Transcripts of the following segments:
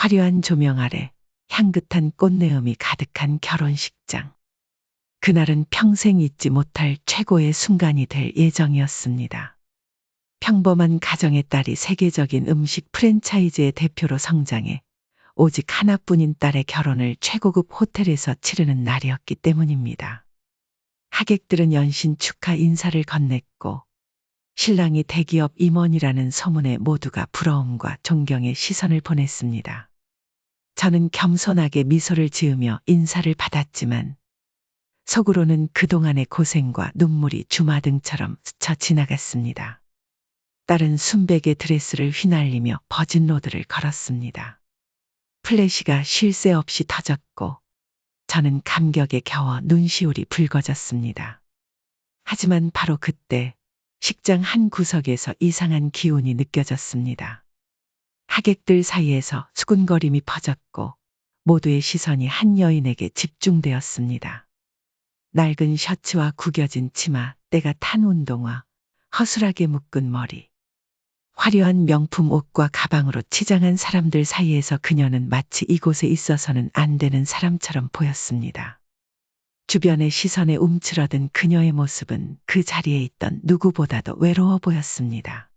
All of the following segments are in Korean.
화려한 조명 아래 향긋한 꽃내음이 가득한 결혼식장. 그날은 평생 잊지 못할 최고의 순간이 될 예정이었습니다. 평범한 가정의 딸이 세계적인 음식 프랜차이즈의 대표로 성장해 오직 하나뿐인 딸의 결혼을 최고급 호텔에서 치르는 날이었기 때문입니다. 하객들은 연신 축하 인사를 건넸고 신랑이 대기업 임원이라는 소문에 모두가 부러움과 존경의 시선을 보냈습니다. 저는 겸손하게 미소를 지으며 인사를 받았지만 속으로는 그동안의 고생과 눈물이 주마등처럼 스쳐 지나갔습니다. 딸은 순백의 드레스를 휘날리며 버진 로드를 걸었습니다. 플래시가 쉴 새 없이 터졌고 저는 감격에 겨워 눈시울이 붉어졌습니다. 하지만 바로 그때 식장 한 구석에서 이상한 기운이 느껴졌습니다. 하객들 사이에서 수군거림이 퍼졌고 모두의 시선이 한 여인에게 집중되었습니다. 낡은 셔츠와 구겨진 치마, 때가 탄 운동화, 허술하게 묶은 머리. 화려한 명품 옷과 가방으로 치장한 사람들 사이에서 그녀는 마치 이곳에 있어서는 안 되는 사람처럼 보였습니다. 주변의 시선에 움츠러든 그녀의 모습은 그 자리에 있던 누구보다도 외로워 보였습니다.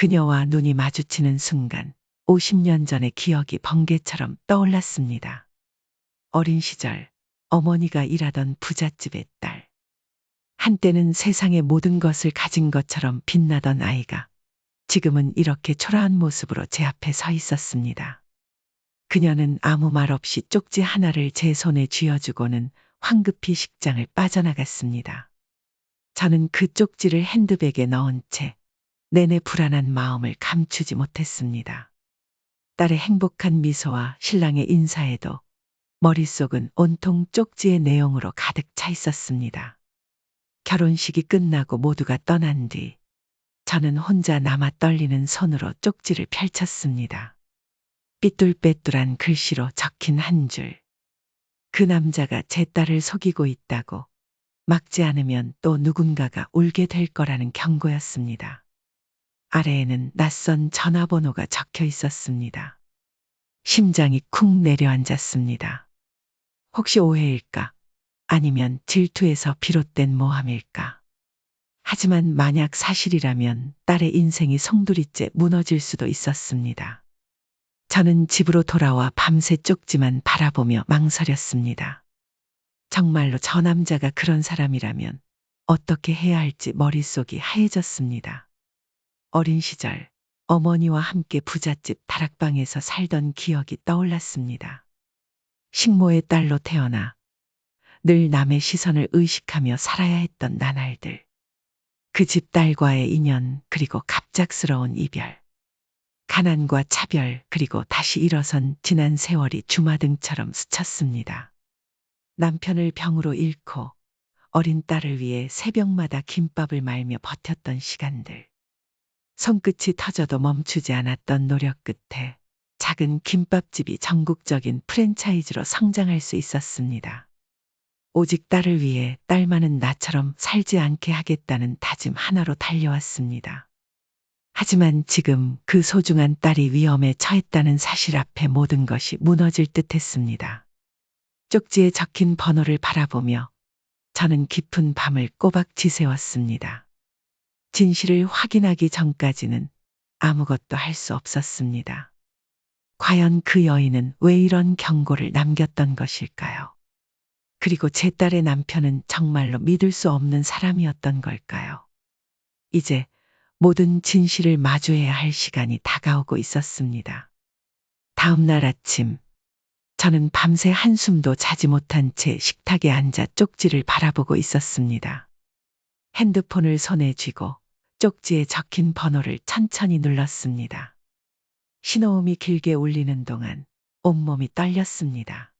그녀와 눈이 마주치는 순간 50년 전의 기억이 번개처럼 떠올랐습니다. 어린 시절 어머니가 일하던 부잣집의 딸. 한때는 세상의 모든 것을 가진 것처럼 빛나던 아이가 지금은 이렇게 초라한 모습으로 제 앞에 서 있었습니다. 그녀는 아무 말 없이 쪽지 하나를 제 손에 쥐어주고는 황급히 식장을 빠져나갔습니다. 저는 그 쪽지를 핸드백에 넣은 채 내내 불안한 마음을 감추지 못했습니다. 딸의 행복한 미소와 신랑의 인사에도 머릿속은 온통 쪽지의 내용으로 가득 차 있었습니다. 결혼식이 끝나고 모두가 떠난 뒤 저는 혼자 남아 떨리는 손으로 쪽지를 펼쳤습니다. 삐뚤빼뚤한 글씨로 적힌 한 줄. 그 남자가 제 딸을 속이고 있다고 막지 않으면 또 누군가가 울게 될 거라는 경고였습니다. 아래에는 낯선 전화번호가 적혀 있었습니다. 심장이 쿵 내려앉았습니다. 혹시 오해일까? 아니면 질투에서 비롯된 모함일까? 하지만 만약 사실이라면 딸의 인생이 송두리째 무너질 수도 있었습니다. 저는 집으로 돌아와 밤새 쪽지만 바라보며 망설였습니다. 정말로 저 남자가 그런 사람이라면 어떻게 해야 할지 머릿속이 하얘졌습니다. 어린 시절 어머니와 함께 부잣집 다락방에서 살던 기억이 떠올랐습니다. 식모의 딸로 태어나 늘 남의 시선을 의식하며 살아야 했던 나날들. 그 집 딸과의 인연 그리고 갑작스러운 이별. 가난과 차별 그리고 다시 일어선 지난 세월이 주마등처럼 스쳤습니다. 남편을 병으로 잃고 어린 딸을 위해 새벽마다 김밥을 말며 버텼던 시간들. 손끝이 터져도 멈추지 않았던 노력 끝에 작은 김밥집이 전국적인 프랜차이즈로 성장할 수 있었습니다. 오직 딸을 위해 딸만은 나처럼 살지 않게 하겠다는 다짐 하나로 달려왔습니다. 하지만 지금 그 소중한 딸이 위험에 처했다는 사실 앞에 모든 것이 무너질 듯 했습니다. 쪽지에 적힌 번호를 바라보며 저는 깊은 밤을 꼬박 지새웠습니다. 진실을 확인하기 전까지는 아무것도 할 수 없었습니다. 과연 그 여인은 왜 이런 경고를 남겼던 것일까요? 그리고 제 딸의 남편은 정말로 믿을 수 없는 사람이었던 걸까요? 이제 모든 진실을 마주해야 할 시간이 다가오고 있었습니다. 다음 날 아침, 저는 밤새 한숨도 자지 못한 채 식탁에 앉아 쪽지를 바라보고 있었습니다. 핸드폰을 손에 쥐고 쪽지에 적힌 번호를 천천히 눌렀습니다. 신호음이 길게 울리는 동안 온몸이 떨렸습니다.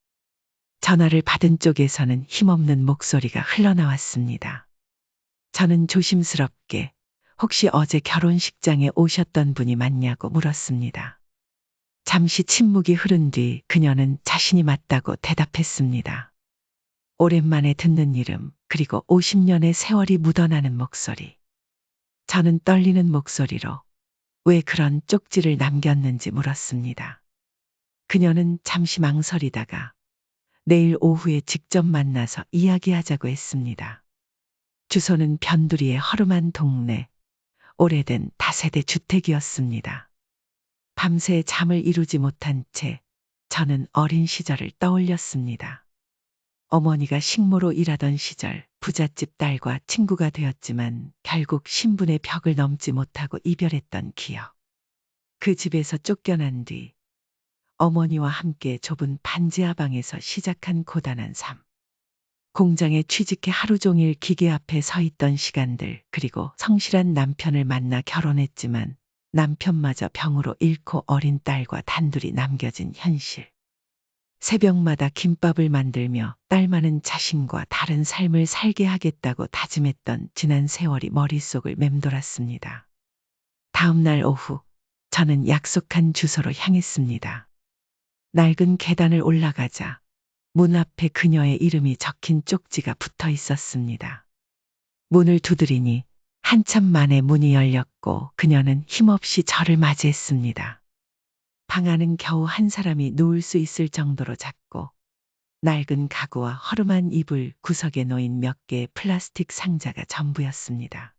전화를 받은 쪽에서는 힘없는 목소리가 흘러나왔습니다. 저는 조심스럽게 혹시 어제 결혼식장에 오셨던 분이 맞냐고 물었습니다. 잠시 침묵이 흐른 뒤 그녀는 자신이 맞다고 대답했습니다. 오랜만에 듣는 이름, 그리고 50년의 세월이 묻어나는 목소리. 저는 떨리는 목소리로 왜 그런 쪽지를 남겼는지 물었습니다. 그녀는 잠시 망설이다가 내일 오후에 직접 만나서 이야기하자고 했습니다. 주소는 변두리의 허름한 동네, 오래된 다세대 주택이었습니다. 밤새 잠을 이루지 못한 채 저는 어린 시절을 떠올렸습니다. 어머니가 식모로 일하던 시절 부잣집 딸과 친구가 되었지만 결국 신분의 벽을 넘지 못하고 이별했던 기억. 그 집에서 쫓겨난 뒤 어머니와 함께 좁은 반지하 방에서 시작한 고단한 삶. 공장에 취직해 하루 종일 기계 앞에 서 있던 시간들, 그리고 성실한 남편을 만나 결혼했지만 남편마저 병으로 잃고 어린 딸과 단둘이 남겨진 현실. 새벽마다 김밥을 만들며 딸 많은 자신과 다른 삶을 살게 하겠다고 다짐했던 지난 세월이 머릿속을 맴돌았습니다. 다음 날 오후, 저는 약속한 주소로 향했습니다. 낡은 계단을 올라가자 문 앞에 그녀의 이름이 적힌 쪽지가 붙어 있었습니다. 문을 두드리니 한참 만에 문이 열렸고 그녀는 힘없이 저를 맞이했습니다. 방 안은 겨우 한 사람이 누울 수 있을 정도로 작고 낡은 가구와 허름한 이불 구석에 놓인 몇 개의 플라스틱 상자가 전부였습니다.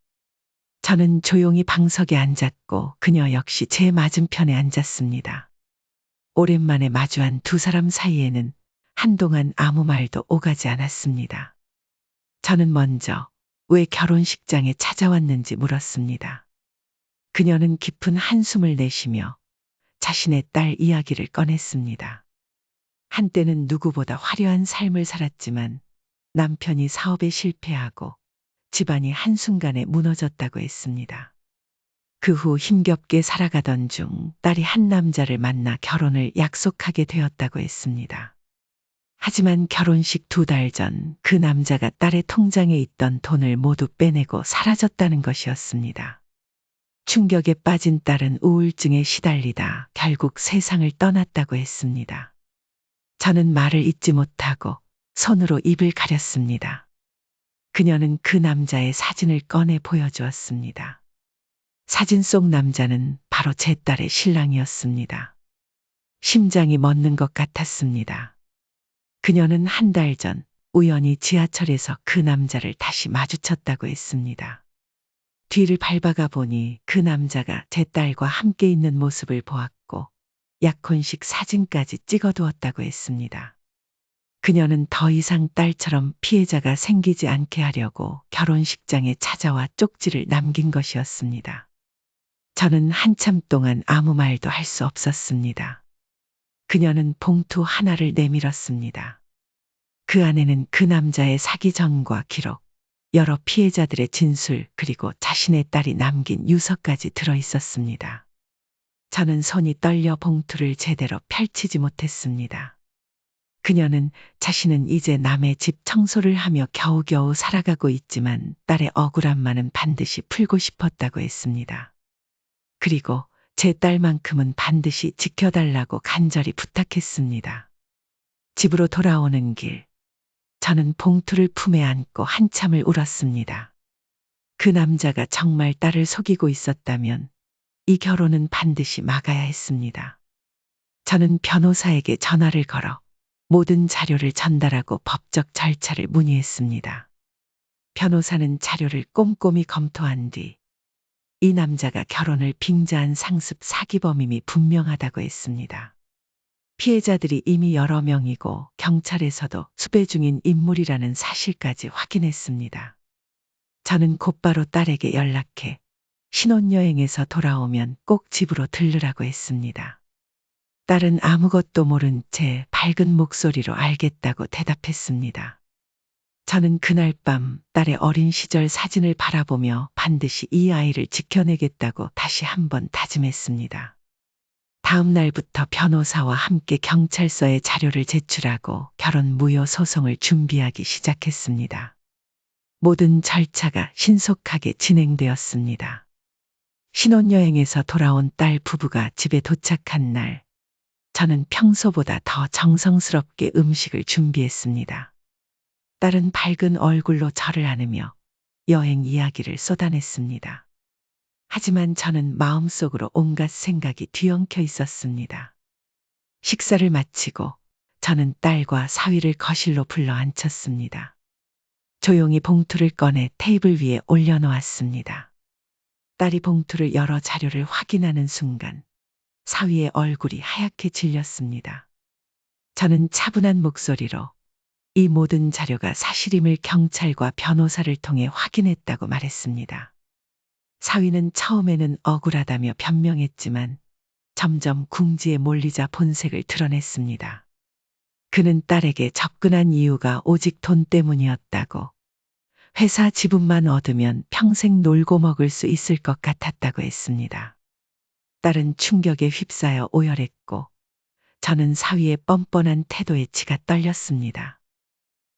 저는 조용히 방석에 앉았고 그녀 역시 제 맞은편에 앉았습니다. 오랜만에 마주한 두 사람 사이에는 한동안 아무 말도 오가지 않았습니다. 저는 먼저 왜 결혼식장에 찾아왔는지 물었습니다. 그녀는 깊은 한숨을 내쉬며 자신의 딸 이야기를 꺼냈습니다. 한때는 누구보다 화려한 삶을 살았지만 남편이 사업에 실패하고 집안이 한순간에 무너졌다고 했습니다. 그 후 힘겹게 살아가던 중 딸이 한 남자를 만나 결혼을 약속하게 되었다고 했습니다. 하지만 결혼식 두 달 전 그 남자가 딸의 통장에 있던 돈을 모두 빼내고 사라졌다는 것이었습니다. 충격에 빠진 딸은 우울증에 시달리다 결국 세상을 떠났다고 했습니다. 저는 말을 잇지 못하고 손으로 입을 가렸습니다. 그녀는 그 남자의 사진을 꺼내 보여주었습니다. 사진 속 남자는 바로 제 딸의 신랑이었습니다. 심장이 멎는 것 같았습니다. 그녀는 한 달 전 우연히 지하철에서 그 남자를 다시 마주쳤다고 했습니다. 뒤를 밟아가 보니 그 남자가 제 딸과 함께 있는 모습을 보았고 약혼식 사진까지 찍어두었다고 했습니다. 그녀는 더 이상 딸처럼 피해자가 생기지 않게 하려고 결혼식장에 찾아와 쪽지를 남긴 것이었습니다. 저는 한참 동안 아무 말도 할 수 없었습니다. 그녀는 봉투 하나를 내밀었습니다. 그 안에는 그 남자의 사기 전과 기록, 여러 피해자들의 진술, 그리고 자신의 딸이 남긴 유서까지 들어 있었습니다. 저는 손이 떨려 봉투를 제대로 펼치지 못했습니다. 그녀는 자신은 이제 남의 집 청소를 하며 겨우겨우 살아가고 있지만 딸의 억울함만은 반드시 풀고 싶었다고 했습니다. 그리고 제 딸만큼은 반드시 지켜달라고 간절히 부탁했습니다. 집으로 돌아오는 길, 저는 봉투를 품에 안고 한참을 울었습니다. 그 남자가 정말 딸을 속이고 있었다면 이 결혼은 반드시 막아야 했습니다. 저는 변호사에게 전화를 걸어 모든 자료를 전달하고 법적 절차를 문의했습니다. 변호사는 자료를 꼼꼼히 검토한 뒤 이 남자가 결혼을 빙자한 상습 사기범임이 분명하다고 했습니다. 피해자들이 이미 여러 명이고 경찰에서도 수배 중인 인물이라는 사실까지 확인했습니다. 저는 곧바로 딸에게 연락해 신혼여행에서 돌아오면 꼭 집으로 들르라고 했습니다. 딸은 아무것도 모른 채 밝은 목소리로 알겠다고 대답했습니다. 저는 그날 밤 딸의 어린 시절 사진을 바라보며 반드시 이 아이를 지켜내겠다고 다시 한번 다짐했습니다. 다음 날부터 변호사와 함께 경찰서에 자료를 제출하고 결혼 무효 소송을 준비하기 시작했습니다. 모든 절차가 신속하게 진행되었습니다. 신혼여행에서 돌아온 딸 부부가 집에 도착한 날, 저는 평소보다 더 정성스럽게 음식을 준비했습니다. 딸은 밝은 얼굴로 저를 안으며 여행 이야기를 쏟아냈습니다. 하지만 저는 마음속으로 온갖 생각이 뒤엉켜 있었습니다. 식사를 마치고 저는 딸과 사위를 거실로 불러 앉혔습니다. 조용히 봉투를 꺼내 테이블 위에 올려놓았습니다. 딸이 봉투를 열어 자료를 확인하는 순간 사위의 얼굴이 하얗게 질렸습니다. 저는 차분한 목소리로 이 모든 자료가 사실임을 경찰과 변호사를 통해 확인했다고 말했습니다. 사위는 처음에는 억울하다며 변명했지만 점점 궁지에 몰리자 본색을 드러냈습니다. 그는 딸에게 접근한 이유가 오직 돈 때문이었다고 회사 지분만 얻으면 평생 놀고 먹을 수 있을 것 같았다고 했습니다. 딸은 충격에 휩싸여 오열했고 저는 사위의 뻔뻔한 태도에 치가 떨렸습니다.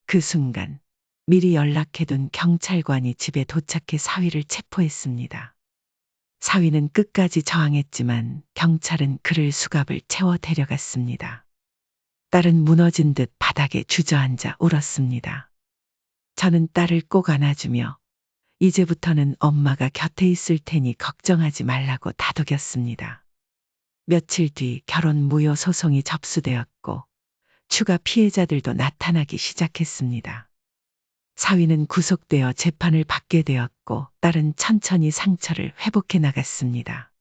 그 순간 미리 연락해둔 경찰관이 집에 도착해 사위를 체포했습니다. 사위는 끝까지 저항했지만 경찰은 그를 수갑을 채워 데려갔습니다. 딸은 무너진 듯 바닥에 주저앉아 울었습니다. 저는 딸을 꼭 안아주며 이제부터는 엄마가 곁에 있을 테니 걱정하지 말라고 다독였습니다. 며칠 뒤 결혼 무효 소송이 접수되었고 추가 피해자들도 나타나기 시작했습니다. 사위는 구속되어 재판을 받게 되었고 딸은 천천히 상처를 회복해 나갔습니다.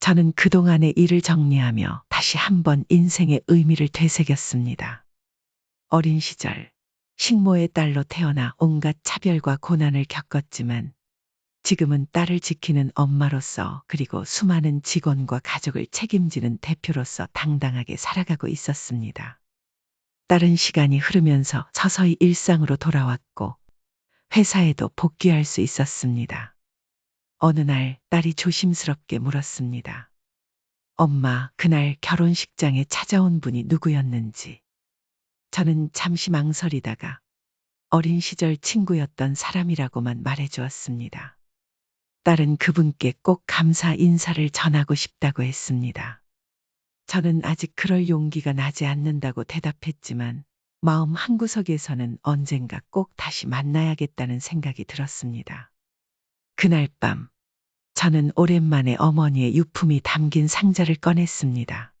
저는 그동안의 일을 정리하며 다시 한번 인생의 의미를 되새겼습니다. 어린 시절 식모의 딸로 태어나 온갖 차별과 고난을 겪었지만 지금은 딸을 지키는 엄마로서 그리고 수많은 직원과 가족을 책임지는 대표로서 당당하게 살아가고 있었습니다. 딸은 시간이 흐르면서 서서히 일상으로 돌아왔고 회사에도 복귀할 수 있었습니다. 어느 날 딸이 조심스럽게 물었습니다. 엄마, 그날 결혼식장에 찾아온 분이 누구였는지. 저는 잠시 망설이다가 어린 시절 친구였던 사람이라고만 말해 주었습니다. 딸은 그분께 꼭 감사 인사를 전하고 싶다고 했습니다. 저는 아직 그럴 용기가 나지 않는다고 대답했지만 마음 한구석에서는 언젠가 꼭 다시 만나야겠다는 생각이 들었습니다. 그날 밤 저는 오랜만에 어머니의 유품이 담긴 상자를 꺼냈습니다.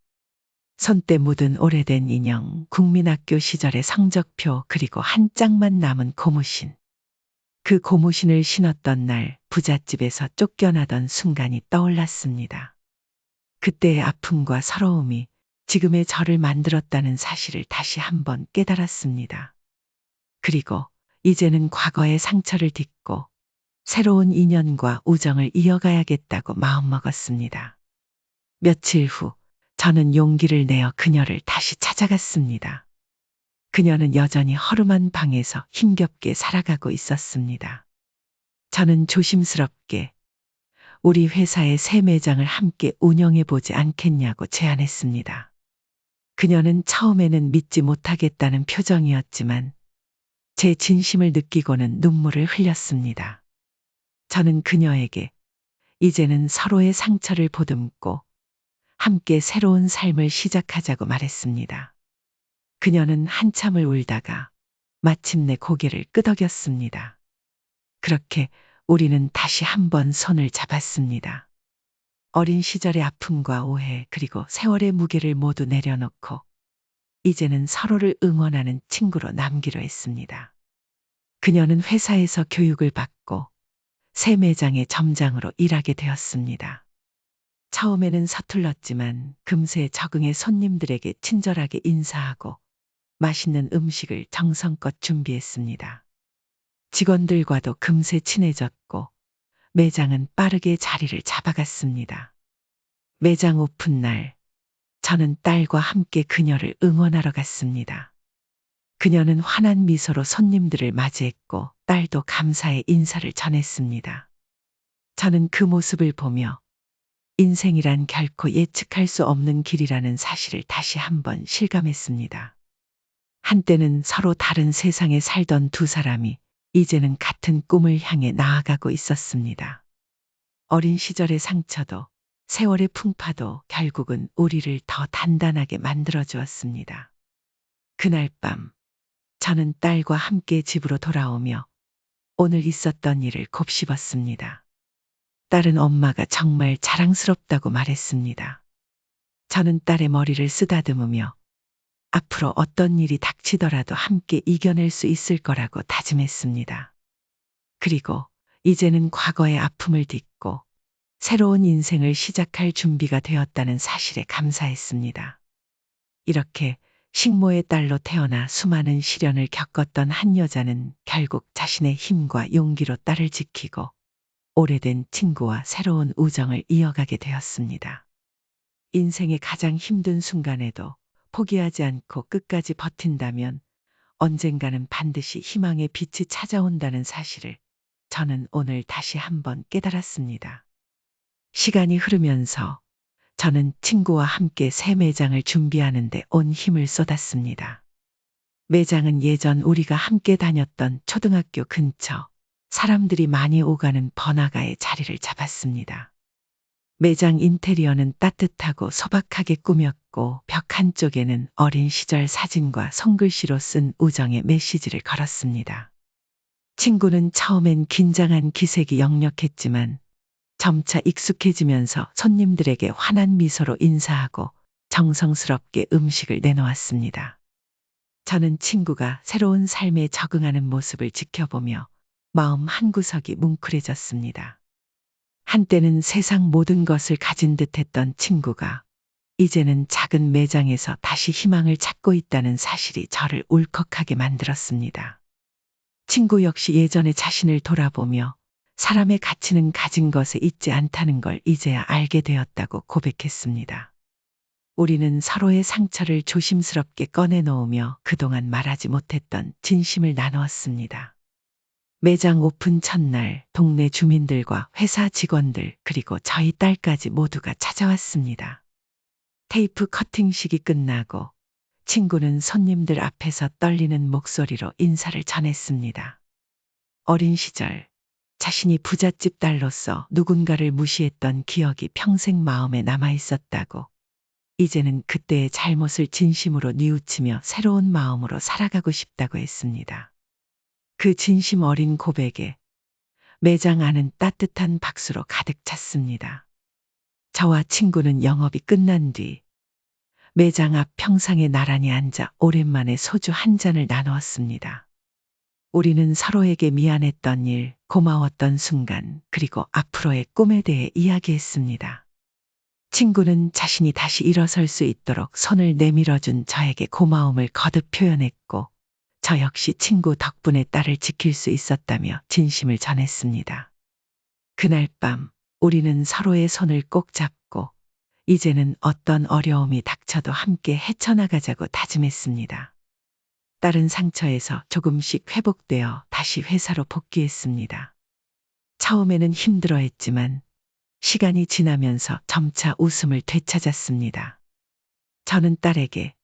손때 묻은 오래된 인형, 국민학교 시절의 성적표, 그리고 한 짝만 남은 고무신. 그 고무신을 신었던 날 부잣집에서 쫓겨나던 순간이 떠올랐습니다. 그때의 아픔과 서러움이 지금의 저를 만들었다는 사실을 다시 한번 깨달았습니다. 그리고 이제는 과거의 상처를 딛고 새로운 인연과 우정을 이어가야겠다고 마음먹었습니다. 며칠 후 저는 용기를 내어 그녀를 다시 찾아갔습니다. 그녀는 여전히 허름한 방에서 힘겹게 살아가고 있었습니다. 저는 조심스럽게 우리 회사의 새 매장을 함께 운영해 보지 않겠냐고 제안했습니다. 그녀는 처음에는 믿지 못하겠다는 표정이었지만 제 진심을 느끼고는 눈물을 흘렸습니다. 저는 그녀에게 이제는 서로의 상처를 보듬고 함께 새로운 삶을 시작하자고 말했습니다. 그녀는 한참을 울다가 마침내 고개를 끄덕였습니다. 그렇게 우리는 다시 한번 손을 잡았습니다. 어린 시절의 아픔과 오해 그리고 세월의 무게를 모두 내려놓고 이제는 서로를 응원하는 친구로 남기로 했습니다. 그녀는 회사에서 교육을 받고 새 매장의 점장으로 일하게 되었습니다. 처음에는 서툴렀지만 금세 적응해 손님들에게 친절하게 인사하고 맛있는 음식을 정성껏 준비했습니다. 직원들과도 금세 친해졌고 매장은 빠르게 자리를 잡아갔습니다. 매장 오픈 날 저는 딸과 함께 그녀를 응원하러 갔습니다. 그녀는 환한 미소로 손님들을 맞이했고 딸도 감사의 인사를 전했습니다. 저는 그 모습을 보며 인생이란 결코 예측할 수 없는 길이라는 사실을 다시 한번 실감했습니다. 한때는 서로 다른 세상에 살던 두 사람이 이제는 같은 꿈을 향해 나아가고 있었습니다. 어린 시절의 상처도 세월의 풍파도 결국은 우리를 더 단단하게 만들어 주었습니다. 그날 밤 저는 딸과 함께 집으로 돌아오며 오늘 있었던 일을 곱씹었습니다. 딸은 엄마가 정말 자랑스럽다고 말했습니다. 저는 딸의 머리를 쓰다듬으며 앞으로 어떤 일이 닥치더라도 함께 이겨낼 수 있을 거라고 다짐했습니다. 그리고 이제는 과거의 아픔을 딛고 새로운 인생을 시작할 준비가 되었다는 사실에 감사했습니다. 이렇게 식모의 딸로 태어나 수많은 시련을 겪었던 한 여자는 결국 자신의 힘과 용기로 딸을 지키고 오래된 친구와 새로운 우정을 이어가게 되었습니다. 인생의 가장 힘든 순간에도 포기하지 않고 끝까지 버틴다면 언젠가는 반드시 희망의 빛이 찾아온다는 사실을 저는 오늘 다시 한번 깨달았습니다. 시간이 흐르면서 저는 친구와 함께 새 매장을 준비하는데 온 힘을 쏟았습니다. 매장은 예전 우리가 함께 다녔던 초등학교 근처 사람들이 많이 오가는 번화가에 자리를 잡았습니다. 매장 인테리어는 따뜻하고 소박하게 꾸몄고 벽 한쪽에는 어린 시절 사진과 손글씨로 쓴 우정의 메시지를 걸었습니다. 친구는 처음엔 긴장한 기색이 역력했지만 점차 익숙해지면서 손님들에게 환한 미소로 인사하고 정성스럽게 음식을 내놓았습니다. 저는 친구가 새로운 삶에 적응하는 모습을 지켜보며 마음 한구석이 뭉클해졌습니다. 한때는 세상 모든 것을 가진 듯 했던 친구가 이제는 작은 매장에서 다시 희망을 찾고 있다는 사실이 저를 울컥하게 만들었습니다. 친구 역시 예전의 자신을 돌아보며 사람의 가치는 가진 것에 있지 않다는 걸 이제야 알게 되었다고 고백했습니다. 우리는 서로의 상처를 조심스럽게 꺼내놓으며 그동안 말하지 못했던 진심을 나누었습니다. 매장 오픈 첫날 동네 주민들과 회사 직원들 그리고 저희 딸까지 모두가 찾아왔습니다. 테이프 커팅식이 끝나고 친구는 손님들 앞에서 떨리는 목소리로 인사를 전했습니다. 어린 시절 자신이 부잣집 딸로서 누군가를 무시했던 기억이 평생 마음에 남아 있었다고 이제는 그때의 잘못을 진심으로 뉘우치며 새로운 마음으로 살아가고 싶다고 했습니다. 그 진심 어린 고백에 매장 안은 따뜻한 박수로 가득 찼습니다. 저와 친구는 영업이 끝난 뒤 매장 앞 평상에 나란히 앉아 오랜만에 소주 한 잔을 나누었습니다. 우리는 서로에게 미안했던 일, 고마웠던 순간, 그리고 앞으로의 꿈에 대해 이야기했습니다. 친구는 자신이 다시 일어설 수 있도록 손을 내밀어준 저에게 고마움을 거듭 표현했고, 저 역시 친구 덕분에 딸을 지킬 수 있었다며 진심을 전했습니다. 그날 밤 우리는 서로의 손을 꼭 잡고 이제는 어떤 어려움이 닥쳐도 함께 헤쳐나가자고 다짐했습니다. 딸은 상처에서 조금씩 회복되어 다시 회사로 복귀했습니다. 처음에는 힘들어 했지만 시간이 지나면서 점차 웃음을 되찾았습니다. 저는 딸에게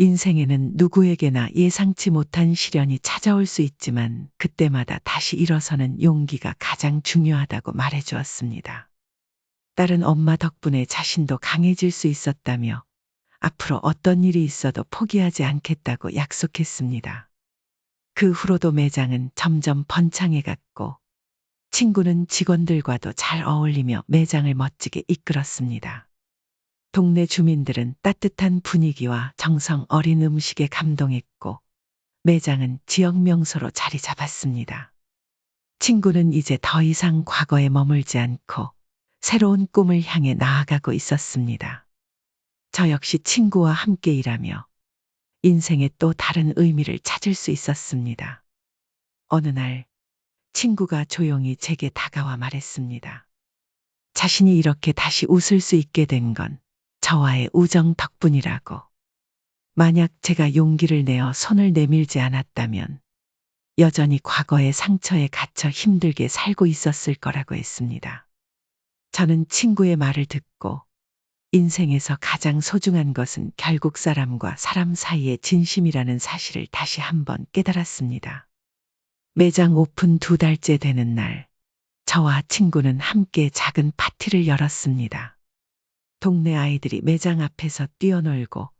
인생에는 누구에게나 예상치 못한 시련이 찾아올 수 있지만 그때마다 다시 일어서는 용기가 가장 중요하다고 말해 주었습니다. 딸은 엄마 덕분에 자신도 강해질 수 있었다며 앞으로 어떤 일이 있어도 포기하지 않겠다고 약속했습니다. 그 후로도 매장은 점점 번창해 갔고 친구는 직원들과도 잘 어울리며 매장을 멋지게 이끌었습니다. 동네 주민들은 따뜻한 분위기와 정성 어린 음식에 감동했고 매장은 지역 명소로 자리 잡았습니다. 친구는 이제 더 이상 과거에 머물지 않고 새로운 꿈을 향해 나아가고 있었습니다. 저 역시 친구와 함께 일하며 인생의 또 다른 의미를 찾을 수 있었습니다. 어느 날 친구가 조용히 제게 다가와 말했습니다. 자신이 이렇게 다시 웃을 수 있게 된 건 저와의 우정 덕분이라고. 만약 제가 용기를 내어 손을 내밀지 않았다면 여전히 과거의 상처에 갇혀 힘들게 살고 있었을 거라고 했습니다. 저는 친구의 말을 듣고 인생에서 가장 소중한 것은 결국 사람과 사람 사이의 진심이라는 사실을 다시 한번 깨달았습니다. 매장 오픈 두 달째 되는 날, 저와 친구는 함께 작은 파티를 열었습니다. 동네 아이들이 매장 앞에서 뛰어놀고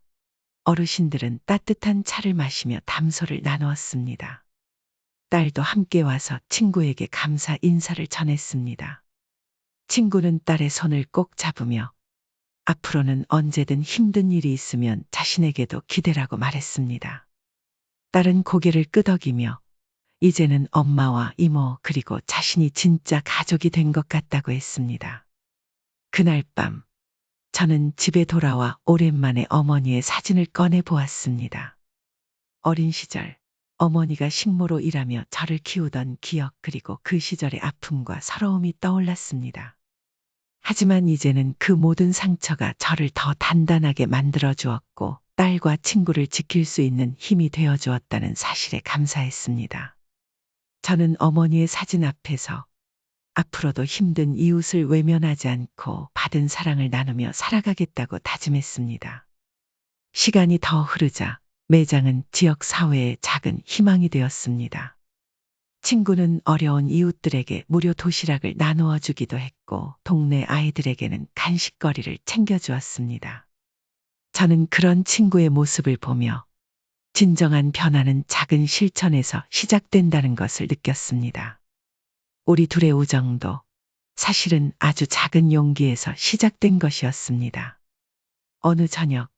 어르신들은 따뜻한 차를 마시며 담소를 나누었습니다. 딸도 함께 와서 친구에게 감사 인사를 전했습니다. 친구는 딸의 손을 꼭 잡으며 앞으로는 언제든 힘든 일이 있으면 자신에게도 기대라고 말했습니다. 딸은 고개를 끄덕이며 이제는 엄마와 이모 그리고 자신이 진짜 가족이 된 것 같다고 했습니다. 그날 밤 저는 집에 돌아와 오랜만에 어머니의 사진을 꺼내 보았습니다. 어린 시절 어머니가 식모로 일하며 저를 키우던 기억 그리고 그 시절의 아픔과 서러움이 떠올랐습니다. 하지만 이제는 그 모든 상처가 저를 더 단단하게 만들어 주었고 딸과 친구를 지킬 수 있는 힘이 되어 주었다는 사실에 감사했습니다. 저는 어머니의 사진 앞에서 앞으로도 힘든 이웃을 외면하지 않고 받은 사랑을 나누며 살아가겠다고 다짐했습니다. 시간이 더 흐르자 매장은 지역 사회의 작은 희망이 되었습니다. 친구는 어려운 이웃들에게 무료 도시락을 나누어 주기도 했고 동네 아이들에게는 간식거리를 챙겨 주었습니다. 저는 그런 친구의 모습을 보며 진정한 변화는 작은 실천에서 시작된다는 것을 느꼈습니다. 우리 둘의 우정도 사실은 아주 작은 용기에서 시작된 것이었습니다. 어느 저녁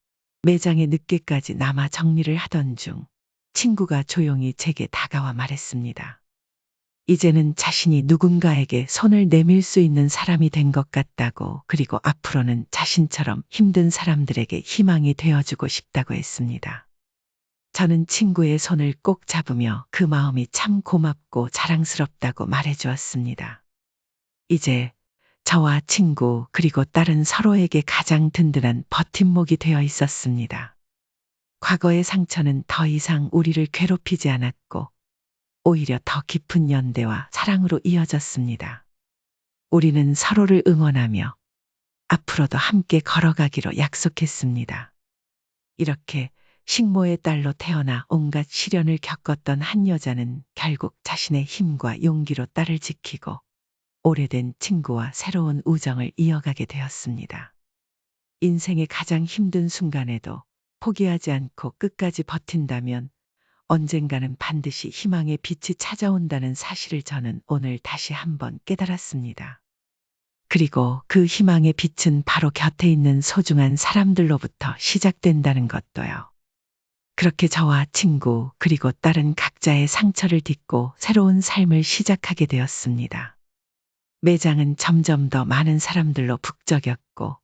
매장에 늦게까지 남아 정리를 하던 중 친구가 조용히 제게 다가와 말했습니다. 이제는 자신이 누군가에게 손을 내밀 수 있는 사람이 된 것 같다고 그리고 앞으로는 자신처럼 힘든 사람들에게 희망이 되어주고 싶다고 했습니다. 저는 친구의 손을 꼭 잡으며 그 마음이 참 고맙고 자랑스럽다고 말해주었습니다. 이제 저와 친구 그리고 딸은 서로에게 가장 든든한 버팀목이 되어 있었습니다. 과거의 상처는 더 이상 우리를 괴롭히지 않았고 오히려 더 깊은 연대와 사랑으로 이어졌습니다. 우리는 서로를 응원하며 앞으로도 함께 걸어가기로 약속했습니다. 이렇게 식모의 딸로 태어나 온갖 시련을 겪었던 한 여자는 결국 자신의 힘과 용기로 딸을 지키고 오래된 친구와 새로운 우정을 이어가게 되었습니다. 인생의 가장 힘든 순간에도 포기하지 않고 끝까지 버틴다면 언젠가는 반드시 희망의 빛이 찾아온다는 사실을 저는 오늘 다시 한번 깨달았습니다. 그리고 그 희망의 빛은 바로 곁에 있는 소중한 사람들로부터 시작된다는 것도요. 그렇게 저와 친구 그리고 딸은 각자의 상처를 딛고 새로운 삶을 시작하게 되었습니다. 매장은 점점 더 많은 사람들로 북적였고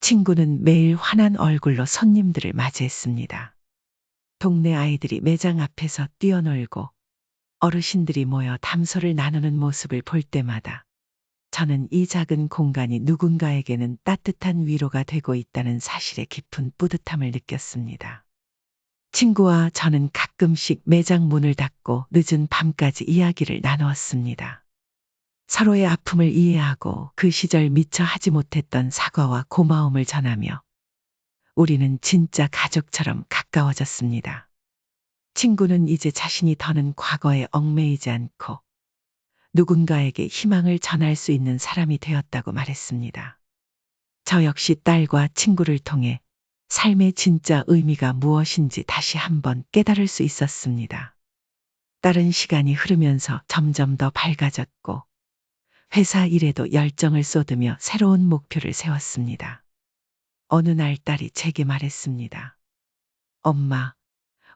친구는 매일 환한 얼굴로 손님들을 맞이했습니다. 동네 아이들이 매장 앞에서 뛰어놀고 어르신들이 모여 담소를 나누는 모습을 볼 때마다 저는 이 작은 공간이 누군가에게는 따뜻한 위로가 되고 있다는 사실에 깊은 뿌듯함을 느꼈습니다. 친구와 저는 가끔씩 매장 문을 닫고 늦은 밤까지 이야기를 나누었습니다. 서로의 아픔을 이해하고 그 시절 미처 하지 못했던 사과와 고마움을 전하며 우리는 진짜 가족처럼 가까워졌습니다. 친구는 이제 자신이 더는 과거에 얽매이지 않고 누군가에게 희망을 전할 수 있는 사람이 되었다고 말했습니다. 저 역시 딸과 친구를 통해 삶의 진짜 의미가 무엇인지 다시 한번 깨달을 수 있었습니다. 딸은 시간이 흐르면서 점점 더 밝아졌고 회사 일에도 열정을 쏟으며 새로운 목표를 세웠습니다. 어느 날 딸이 제게 말했습니다. 엄마,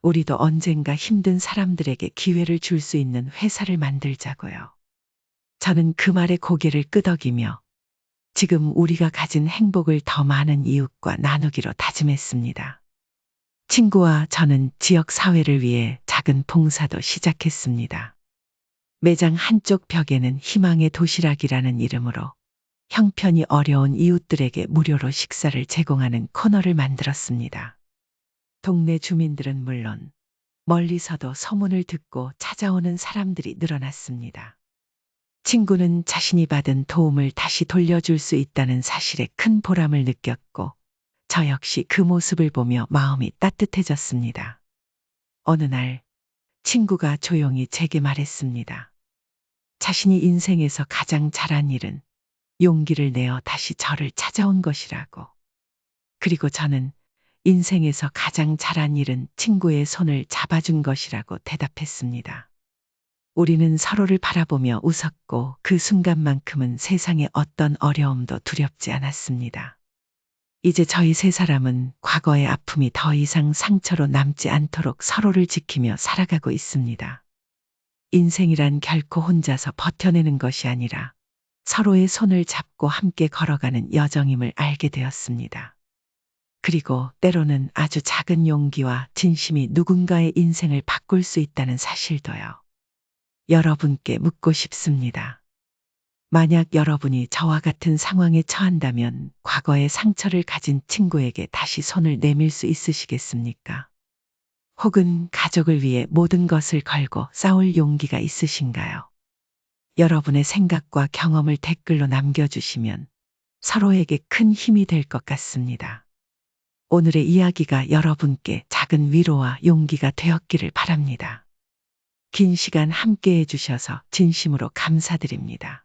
우리도 언젠가 힘든 사람들에게 기회를 줄 수 있는 회사를 만들자고요. 저는 그 말에 고개를 끄덕이며 지금 우리가 가진 행복을 더 많은 이웃과 나누기로 다짐했습니다. 친구와 저는 지역 사회를 위해 작은 봉사도 시작했습니다. 매장 한쪽 벽에는 희망의 도시락이라는 이름으로 형편이 어려운 이웃들에게 무료로 식사를 제공하는 코너를 만들었습니다. 동네 주민들은 물론 멀리서도 소문을 듣고 찾아오는 사람들이 늘어났습니다. 친구는 자신이 받은 도움을 다시 돌려줄 수 있다는 사실에 큰 보람을 느꼈고 저 역시 그 모습을 보며 마음이 따뜻해졌습니다. 어느 날 친구가 조용히 제게 말했습니다. 자신이 인생에서 가장 잘한 일은 용기를 내어 다시 저를 찾아온 것이라고. 그리고 저는 인생에서 가장 잘한 일은 친구의 손을 잡아준 것이라고 대답했습니다. 우리는 서로를 바라보며 웃었고 그 순간만큼은 세상의 어떤 어려움도 두렵지 않았습니다. 이제 저희 세 사람은 과거의 아픔이 더 이상 상처로 남지 않도록 서로를 지키며 살아가고 있습니다. 인생이란 결코 혼자서 버텨내는 것이 아니라 서로의 손을 잡고 함께 걸어가는 여정임을 알게 되었습니다. 그리고 때로는 아주 작은 용기와 진심이 누군가의 인생을 바꿀 수 있다는 사실도요. 여러분께 묻고 싶습니다. 만약 여러분이 저와 같은 상황에 처한다면 과거의 상처를 가진 친구에게 다시 손을 내밀 수 있으시겠습니까? 혹은 가족을 위해 모든 것을 걸고 싸울 용기가 있으신가요? 여러분의 생각과 경험을 댓글로 남겨주시면 서로에게 큰 힘이 될 것 같습니다. 오늘의 이야기가 여러분께 작은 위로와 용기가 되었기를 바랍니다. 긴 시간 함께 해주셔서 진심으로 감사드립니다.